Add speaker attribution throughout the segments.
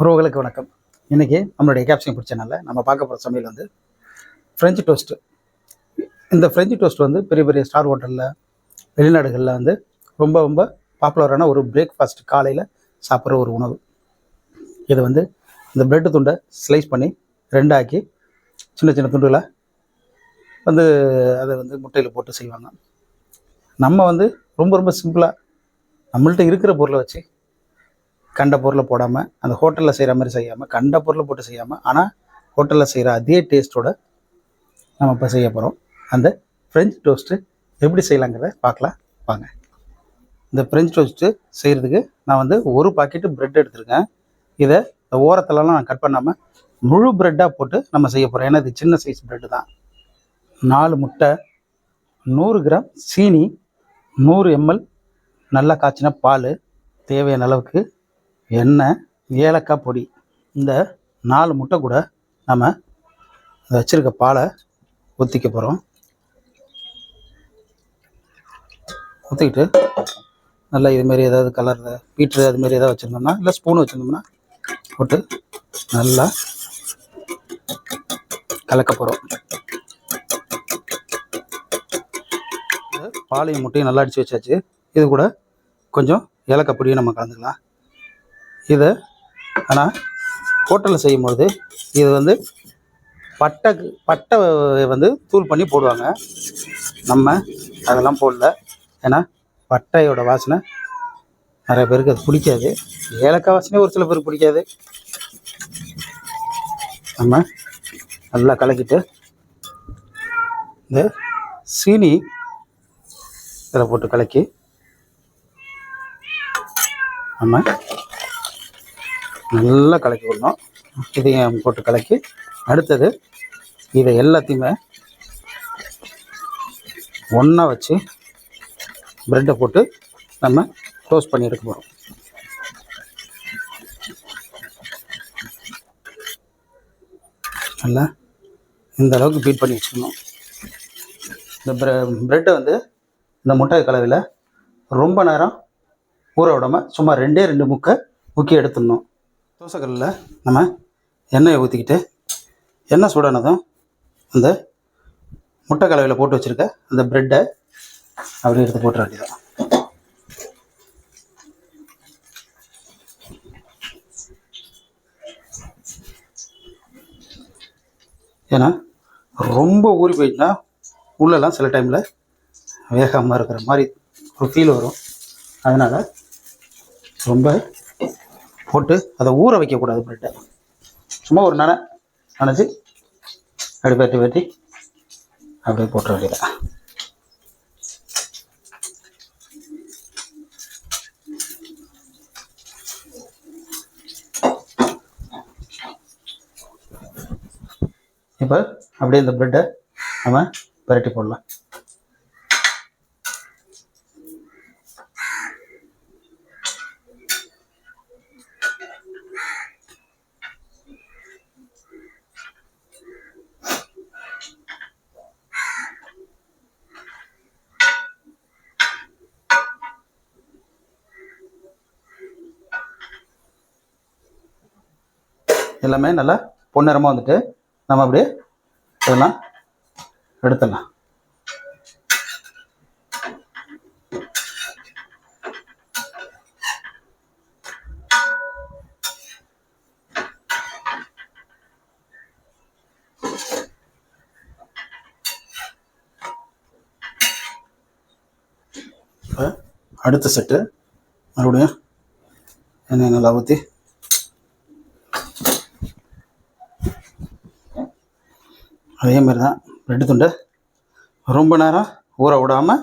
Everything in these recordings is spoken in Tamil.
Speaker 1: உறவுகளுக்கு வணக்கம். இன்றைக்கி நம்மளுடைய கேப்சிங் பிடிச்சனால நம்ம பார்க்க போகிற சமையல் வந்து ஃப்ரெஞ்சு டோஸ்ட்டு இந்த ஃப்ரெஞ்சு டோஸ்ட் வந்து பெரிய பெரிய ஸ்டார் ஹோட்டலில் வெளிநாடுகளில் வந்து ரொம்ப ரொம்ப பாப்புலரான ஒரு பிரேக்ஃபாஸ்ட் காலையில் சாப்பிட்ற ஒரு உணவு. இது வந்து இந்த பிரெட்டு துண்டை ஸ்லைஸ் பண்ணி ரெண்டாக்கி சின்ன சின்ன துண்டுகளை வந்து அதை வந்து முட்டையில் போட்டு செய்வாங்க. நம்ம வந்து ரொம்ப ரொம்ப சிம்பிளாக நம்மள்ட்ட இருக்கிற பொருளை வச்சு கண்ட பொருளை போடாமல் அந்த ஹோட்டலில் செய்கிற மாதிரி செய்யாமல் கண்ட பொருளை போட்டு செய்யாமல் ஆனால் ஹோட்டலில் செய்கிற அதே டேஸ்ட்டோட நம்ம இப்போ செய்ய போகிறோம் அந்த ஃப்ரெஞ்ச் டோஸ்ட்டு எப்படி செய்யலாங்கிறத பார்க்கலாம். வாங்க. இந்த ஃப்ரெஞ்ச் டோஸ்ட்டு செய்கிறதுக்கு நான் வந்து ஒரு பாக்கெட்டு ப்ரெட் எடுத்திருக்கேன். இதை இந்த ஓரத்துலலாம் நான் கட் பண்ணாமல் முழு ப்ரெட்டாக போட்டு நம்ம செய்ய போகிறோம் ஏன்னா இது சின்ன சைஸ் ப்ரெட்டு தான். நாலு முட்டை நூறு கிராம் சீனி நூறு எம்எல் நல்லா காய்ச்சின பால் தேவையான அளவுக்கு எண்ணெய் ஏலக்காய் பொடி இந்த நாலு முட்டை கூட நம்ம வச்சுருக்க பாலை ஊற்றிக்க போகிறோம் ஊற்றிக்கிட்டு நல்லா இதுமாரி ஏதாவது கலர் பீட்ரு அதுமாரி ஏதாவது வச்சுருந்தோம்னா இல்லை ஸ்பூன் வச்சுருந்தோம்னா போட்டு நல்லா கலக்க போகிறோம் பாலையும் முட்டையும் நல்லா அடித்து வச்சாச்சு. இது கூட கொஞ்சம் ஏலக்காய் பொடியும் நம்ம கலந்துக்கலாம். இதை ஆனால் ஹோட்டலில் செய்யும்பொழுது இது வந்து பட்டை பட்டை வந்து தூள் பண்ணி போடுவாங்க. நம்ம அதெல்லாம் போடல. ஏன்னா பட்டையோட வாசனை நிறைய பேருக்கு அது பிடிக்காது. ஏலக்காய் வாசனை ஒரு சில பேருக்கு பிடிக்காது. நம்ம நல்லா கலக்கிட்டு இந்த சீனி இதில் போட்டு கலக்கி நம்ம நல்லா கலக்கி விடணும். இதையும் போட்டு கலக்கி அடுத்தது இதை எல்லாத்தையுமே ஒன்றா வச்சு ப்ரெட்டை போட்டு நம்ம டோஸ்ட் பண்ணி எடுக்க போகிறோம் நல்லா இந்த அளவுக்கு பீட் பண்ணி வச்சுக்கணும். இந்த ப்ரெ ப்ரெட்டை வந்து இந்த முட்டை கலவையில் ரொம்ப நேரம் ஊற விடாமல் சும்மா ரெண்டே ரெண்டு முக்கை முக்கி எடுத்துடணும். தோசைக்கல்லில் நம்ம எண்ணெயை ஊற்றிக்கிட்டு எண்ணெய் சூடானதும் அந்த முட்டை கலவையில் போட்டு வச்சுருக்க அந்த ப்ரெட்டை அப்படியே எடுத்து போட்டுற வேண்டியதான் ஏன்னா ரொம்ப ஊறி போயிட்டுனா உள்ளெல்லாம் சில டைமில் வேகாமல் இருக்கிற மாதிரி ஒரு ஃபீல் வரும். அதனால் ரொம்ப போட்டு அதை ஊற வைக்கக்கூடாது பிரெட்டை. சும்மா ஒரு நனை நனைச்சி அப்படி வெட்டி வெட்டி அப்படியே போட்டுற வேண்டியதான் இப்போ அப்படியே இந்த ப்ரெட்டை நம்ம பிரட்டி போடலாம். எல்லாமே நல்லா பொன்னிறமாக வந்துட்டு நம்ம அப்படியே இதெல்லாம் எடுத்துடலாம். அடுத்த செட்டு மறுபடியும் எண்ணெய் நல்லா ஊற்றி அதே மாதிரி தான் ரெண்டு துண்டை. ரொம்ப நேரம் ஊற விடாமல்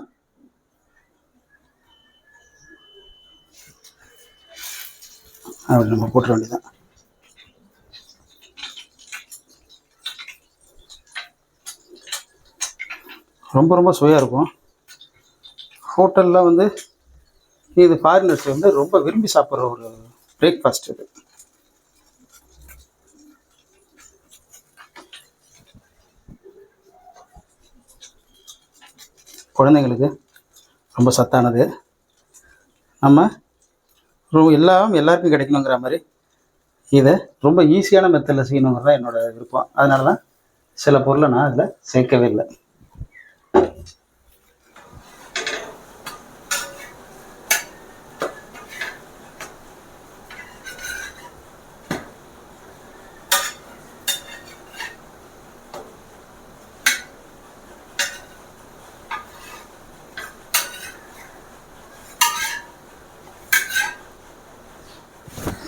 Speaker 1: அப்படி நம்ம போட்டுற வேண்டியதான் ரொம்ப ரொம்ப சுவையாக இருக்கும். ஹோட்டலில் வந்து இது ஃபாரினர்ஸ் வந்து ரொம்ப விரும்பி சாப்பிட்ற ஒரு பிரேக்ஃபாஸ்ட் இது. குழந்தைங்களுக்கு ரொம்ப சத்தானது. நம்ம ரொம்ப எல்லாம் எல்லாருக்கும் கிடைக்கணுங்கிற மாதிரி இதை ரொம்ப ஈஸியான மெத்தடில் செய்யணுங்கிறது தான் என்னோட விருப்பம். அதனால தான் சில பொருளை நான் அதில் சேர்க்கவே இல்லை.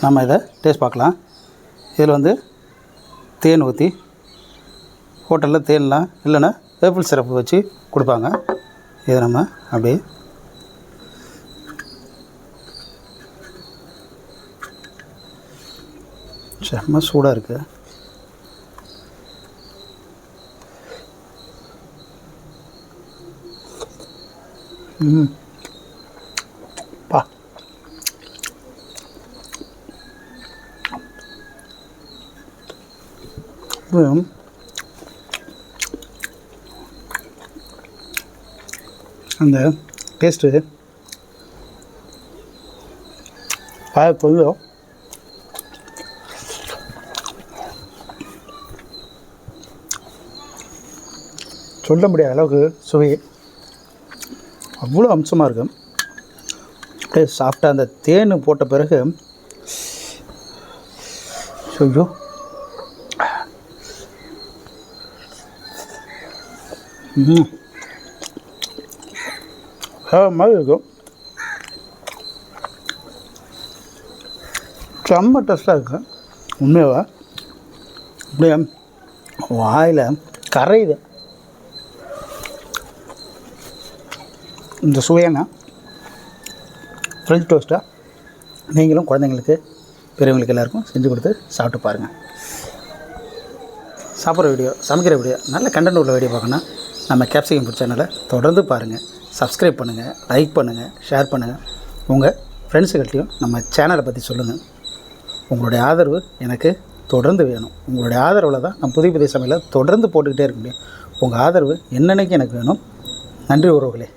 Speaker 1: நம்ம இதை டேஸ்ட் பார்க்கலாம். இதில் வந்து தேன் ஊற்றி ஹோட்டலில் தேன்லாம் இல்லைன்னா வேப்பிள் சிரப்பு வச்சு கொடுப்பாங்க. இதை நம்ம அப்படியே செம்ம சூடாக இருக்குது ம் இது அந்த டேஸ்ட்டு பாய கொஞ்சம் சொல்ல முடியாத அளவுக்கு சுவை. அவ்வளோ அம்சமாக இருக்கும். அப்படியே சாஃப்டாக அந்த தேன் போட்ட பிறகு. ஐயோ ம் வேறு Mm-hmm. மாதிரி இருக்கும் செம்ம டேஸ்ட்டாக இருக்கு. உண்மையாவா? அப்படியே வாயில் கரையுது. இந்த சுவையான ஃப்ரெஞ்ச் டோஸ்ட்டாக நீங்களும் குழந்தைங்களுக்கு பெரியவங்களுக்கு எல்லாருக்கும் செஞ்சு கொடுத்து சாப்பிட்டு பாருங்கள் சாப்பிட்ற வீடியோ சமைக்கிற வீடியோ நல்ல கண்டென்ட் உள்ள வீடியோ பார்க்கணும் நம்ம கேப்சிகம் ஃபுட் சேனலை தொடர்ந்து பாருங்கள் சப்ஸ்கிரைப் பண்ணுங்கள் லைக் பண்ணுங்கள் ஷேர் பண்ணுங்கள் உங்கள் ஃப்ரெண்ட்ஸுகள்ட்டையும் நம்ம சேனலை பற்றி சொல்லுங்கள் உங்களுடைய ஆதரவு எனக்கு தொடர்ந்து வேணும். உங்களுடைய ஆதரவில் தான் நான் புதிய புதிய சமையலை தொடர்ந்து போட்டுக்கிட்டே இருக்க முடியும். உங்கள் ஆதரவு என்னன்னைக்கு எனக்கு வேணும்? நன்றி உறவுகளே.